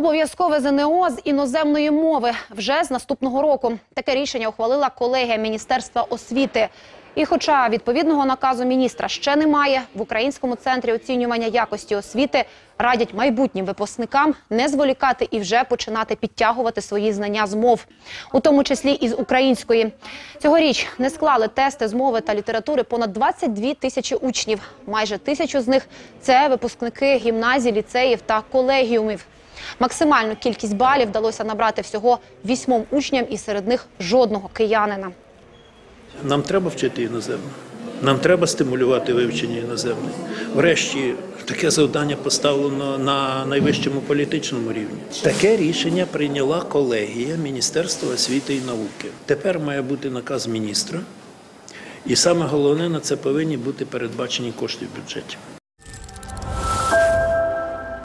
Обов'язкове ЗНО з іноземної мови вже з наступного року. Таке рішення ухвалила колегія Міністерства освіти. І хоча відповідного наказу міністра ще немає, в Українському центрі оцінювання якості освіти радять майбутнім випускникам не зволікати і вже починати підтягувати свої знання з мов, у тому числі і з української. Цьогоріч не склали тести з мови та літератури понад 22 тисячі учнів. Майже тисячу з них це випускники гімназій, ліцеїв та колегіумів. Максимальну кількість балів вдалося набрати всього вісьмом учням, і серед них жодного киянина. Нам треба вчити іноземну. Нам треба стимулювати вивчення іноземної. Врешті таке завдання поставлено на найвищому політичному рівні. Таке рішення прийняла колегія Міністерства освіти і науки. Тепер має бути наказ міністра, і саме головне на це повинні бути передбачені кошти в бюджеті.